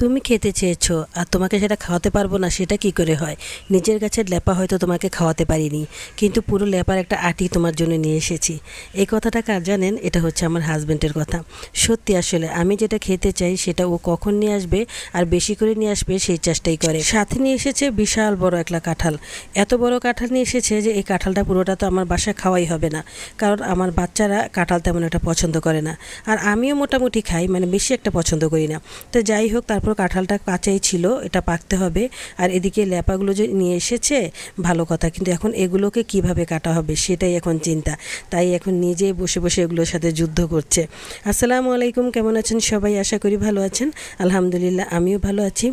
তুমি খেতে চেয়েছো আর তোমাকে সেটা খাওয়াতে পারব না, সেটা কি করে হয়? নিজের গাছের লেপা হয়তো তোমাকে খাওয়াতে পারিনি, কিন্তু পুরো লেপার একটা আটি তোমার জন্য নিয়ে এসেছি। এই কথাটা কার জানেন? এটা হচ্ছে আমার হাজব্যান্ডের কথা। সত্যি আসলে, আমি যেটা খেতে চাই সেটা ও কখন নিয়ে আসবে আর বেশি করে নিয়ে আসবে সেই চেষ্টাই করে। সাথে নিয়ে এসেছে বিশাল বড় একটা কাঁঠাল। এত বড় কাঁঠাল নিয়ে এসেছে যে এই কাঁঠালটা পুরোটা তো আমার বাসায় খাওয়াই হবে না, কারণ আমার বাচ্চারা কাঁঠাল তেমন একটা পছন্দ করে না। আর আমিও মোটামুটি খাই মানে বেশি একটা পছন্দ করি না। তো যাই হোক, তারপর কাঁঠালটা কাঁচাই ছিল, এটা পাকতে হবে। আর এদিকে ল্যাপাগুলো যে নিয়ে এসেছে, ভালো কথা, কিন্তু এখন এগুলোকে কীভাবে কাটা হবে সেটাই এখন চিন্তা। তাই এখন নিজেই বসে বসে এগুলোর সাথে যুদ্ধ করছে। আসসালামু আলাইকুম, কেমন আছেন সবাই? আশা করি ভালো আছেন। আলহামদুলিল্লাহ, আমিও ভালো আছি।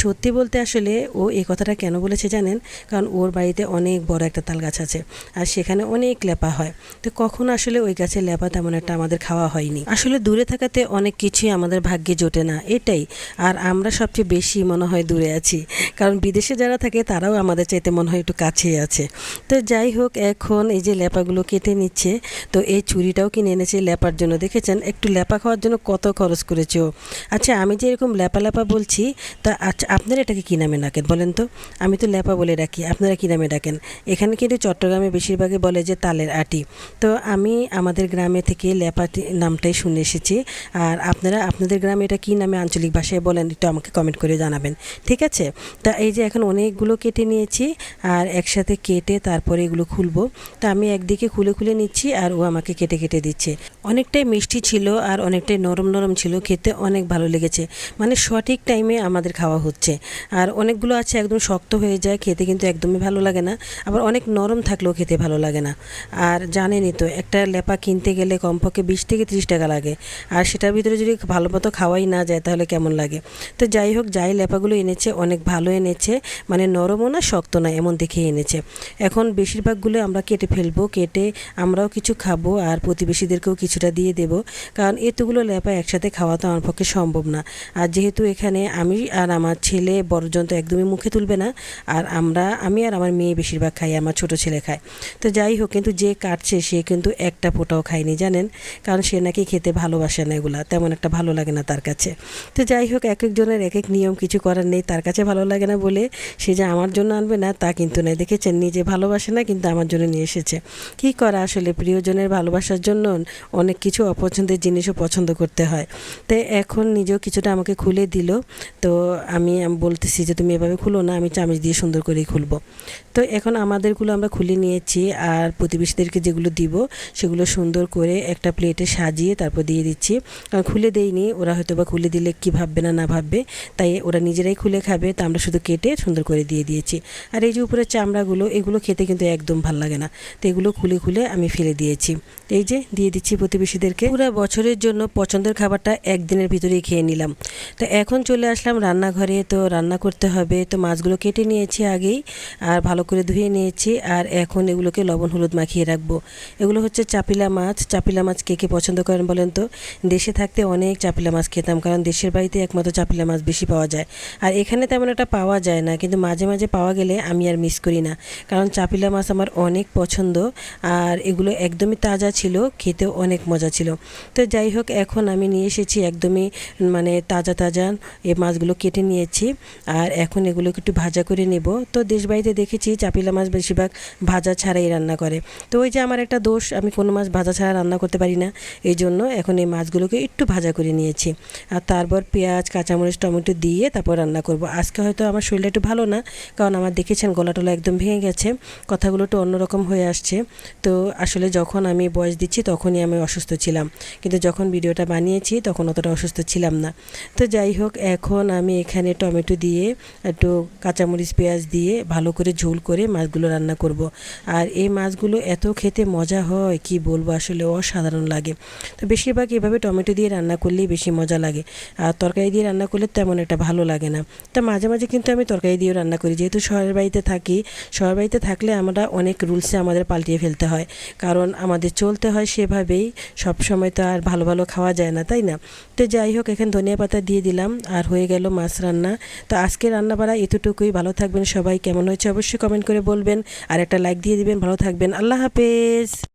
সত্যি বলতে আসলে ও এই কথাটা কেন বলেছে জানেন? কারণ ওর বাড়িতে অনেক বড় একটা তাল গাছ আছে, আর সেখানে অনেক ল্যাপা হয়। তো কখন আসলে ওই গাছের ল্যাপা তেমন একটা আমাদের খাওয়া হয়নি। আসলে দূরে থাকাতে অনেক কিছুই আমাদের ভাগ্যে জোটে না, এটাই। আর আমরা সবচেয়ে বেশি মনে হয় দূরে আছি। কারণ বিদেশে যারা থাকে, তারাও আমাদের চাইতে মনে হয় একটু কাছেই আছে। তো যাই হোক, এখন এই যে ল্যাপাগুলো কেটে নিচ্ছে, তো এই চুরিটাও কিনে এনেছে ল্যাপার জন্য। দেখেছেন? একটু ল্যাপা খাওয়ার জন্য কত খরচ করেছে ও। আচ্ছা আমি যে এরকম ল্যাপা ল্যাপা বলছি, তা আচ্ছা আপনারা এটাকে কী নামে ডাকেন বলেন তো? আমি তো ল্যাপা বলে ডাকি, আপনারা কী নামে ডাকেন? এখানে কিন্তু চট্টগ্রামে বেশিরভাগই বলে যে তালের আটি। তো আমি আমাদের গ্রামে থেকে ল্যাপাটি নামটাই শুনে এসেছি। আর আপনারা, আপনাদের গ্রামে এটা কী নামে আঞ্চলিক ভাষায় বলেন? একটু আমাকে কমেন্ট করে জানাবেন, ঠিক আছে? তা এই যে এখন অনেকগুলো কেটে নিয়েছি, আর একসাথে কেটে তারপরে এগুলো খুলবো। তা আমি একদিকে খুলে খুলে নিচ্ছি, আর ও আমাকে কেটে কেটে দিচ্ছে। অনেকটাই মিষ্টি ছিল, আর অনেকটাই নরম নরম ছিল, খেতে অনেক ভালো লেগেছে। মানে সঠিক টাইমে আমাদের খাওয়া হচ্ছে। আর অনেকগুলো আছে একদম শক্ত হয়ে যায়, খেতে কিন্তু একদমই ভালো লাগে না। আবার অনেক নরম থাকলেও খেতে ভালো লাগে না। আর জানেনই তো, একটা লেপা কিনতে গেলে কমপক্ষে বিশ থেকে ত্রিশ টাকা লাগে। আর সেটার ভিতরে যদি ভালো মতো খাওয়াই না যায়, তাহলে কেমন লাগে? তো যাই হোক, যাই লেপাগুলো এনেছে, অনেক ভালো এনেছে। মানে নরমও না, শক্ত না, এমন দেখে এনেছে। এখন বেশিরভাগগুলো আমরা কেটে ফেলব, কেটে আমরাও কিছু খাব আর প্রতিবেশীদেরকেও কিছুটা দিয়ে দেব। কারণ এতগুলো লেপা একসাথে খাওয়া তো আমার পক্ষে সম্ভব না। আর যেহেতু এখানে আমি আর আমার ছেলে বড়জন তো একদমই মুখে তুলবে না, আর আমরা, আমি আর আমার মেয়ে বেশিরভাগ খাই, আমার ছোট ছেলে খায়। তো যাই হোক, কিন্তু যে কাটছে, সে কিন্তু একটা ফোটাও খায়নি, জানেন? কারণ সে নাকি খেতে ভালোবাসে না এগুলা, তেমন একটা ভালো লাগে না তার কাছে। তো যাই হোক, এক একজনের এক এক নিয়ম কিছু করার নেই, তার কাছে ভালো লাগে না বলে সে যে আমার জন্য আনবে না, তা কিন্তু নয়। দেখেছেন, নিজে ভালোবাসে না, কিন্তু আমার জন্য নিয়ে এসেছে। কি করা আসলে? প্রিয়জনের ভালোবাসার জন্য অনেক কিছু অপছন্দের জিনিসও পছন্দ করতে হয়। তাই এখন নিজেও কিছুটা আমাকে খুলে দিল। তো আমি আমি বলতেছি যে, তুমি এভাবে খুলো না, আমি চামচ দিয়ে সুন্দর করেই খুলবো। তো এখন আমাদেরগুলো আমরা খুলে নিয়েছি আর প্রতিবেশীদেরকে যেগুলো দিব, সেগুলো সুন্দর করে একটা প্লেটে সাজিয়ে তারপর দিয়ে দিচ্ছি। কারণ খুলে দেইনি, ওরা হয়তো বা খুলে দিলে কি ভাববে না না ভাববে, তাই ওরা নিজেরাই খুলে খাবে, তা আমরা শুধু কেটে সুন্দর করে দিয়ে দিয়েছি। আর এই যে উপরে চামড়াগুলো, এগুলো খেতে কিন্তু একদম ভালো লাগে না। তো এগুলো খুলে খুলে আমি ফেলে দিয়েছি। এই যে দিয়ে দিচ্ছি প্রতিবেশীদেরকে। পুরো বছরের জন্য পছন্দের খাবারটা একদিনের ভিতরেই খেয়ে নিলাম। তো এখন চলে আসলাম রান্নাঘরে। তো রান্না করতে হবে। তো মাছগুলো কেটে নিয়েছি আগেই, আর ভালো করে ধুয়ে নিয়েছি। আর এখন এগুলোকে লবণ হলুদ মাখিয়ে রাখব। এগুলো হচ্ছে চাপিলা মাছ। চাপিলা মাছ কে কে পছন্দ করেন বলেন তো? দেশে থাকতে অনেক চাপিলা মাছ খেতাম, কারণ দেশের বাড়িতে একমাত্র চাপিলা মাছ বেশি পাওয়া যায়। আর এখানে তেমন একটা পাওয়া যায় না, কিন্তু মাঝে মাঝে পাওয়া গেলে আমি আর মিস করি না। কারণ চাপিলা মাছ আমার অনেক পছন্দ, আর এগুলো একদমই তাজা ছিল, খেতেও অনেক মজা ছিল। তো যাই হোক, এখন আমি নিয়ে এসেছি একদমই মানে তাজা তাজা এই মাছগুলো কেটে নিয়েছি, আর এখন এগুলোকে একটু ভাজা করে নেব। তো দেশ বাড়িতে দেখেছি চাপিলা মাছ বেশিরভাগ ভাজা ছাড়াই রান্না করে। তো ওই যে আমার একটা দোষ, আমি কোনো মাছ ভাজা ছাড়া রান্না করতে পারি না। এই জন্য এখন এই মাছগুলোকে একটু ভাজা করে নিয়েছি। আর তারপর পেঁয়াজ কাঁচামরিচ টমেটো দিয়ে তারপর রান্না করব। আজকে হয়তো আমার শরীরটা একটু ভালো না, কারণ আমার দেখেছেন গলা টলা একদম ভেঙে গেছে, কথাগুলো একটু অন্যরকম হয়ে আসছে। তো আসলে যখন আমি বয়স দিচ্ছি তখনই আমি অসুস্থ ছিলাম, কিন্তু যখন ভিডিওটা বানিয়েছি তখন অতটা অসুস্থ ছিলাম না। তো যাই হোক, এখন আমি এখানে টমেটো দিয়ে একটু কাঁচামরিচ, পেঁয়াজ দিয়ে ভালো করে ঝোল করে মাছগুলো রান্না করব। আর এই মাছগুলো এত খেতে মজা হয়, কি বলব, আসলে অসাধারণ লাগে। তো বেশিরভাগ এভাবে টমেটো দিয়ে রান্না করলেই বেশি মজা লাগে। আর তরকারি দিয়ে রান্না করলে তেমন একটা ভালো লাগে না। তা মাঝে মাঝে কিন্তু আমি তরকারি দিয়েও রান্না করি। যেহেতু শহরের বাড়িতে থাকি, শহরের বাড়িতে থাকলে আমরা অনেক রুলসে আমাদের পাল্টিয়ে ফেলতে হয়। কারণ আমাদের চলতে হয় সেভাবেই, সব সময় তো আর ভালো ভালো খাওয়া যায় না, তাই না? তো যাই হোক, এখানে ধনিয়া পাতা দিয়ে দিলাম, আর হয়ে গেল মাছ রান্না। তো আজকে রান্না বাড়া এতটুকুই। ভালো থাকবেন সবাই। কেমন হয়েছে অবশ্যই কমেন্ট করে বলবেন। আর একটা লাইক দিয়ে দিবেন। ভালো থাকবেন। আল্লাহ হাফেজ।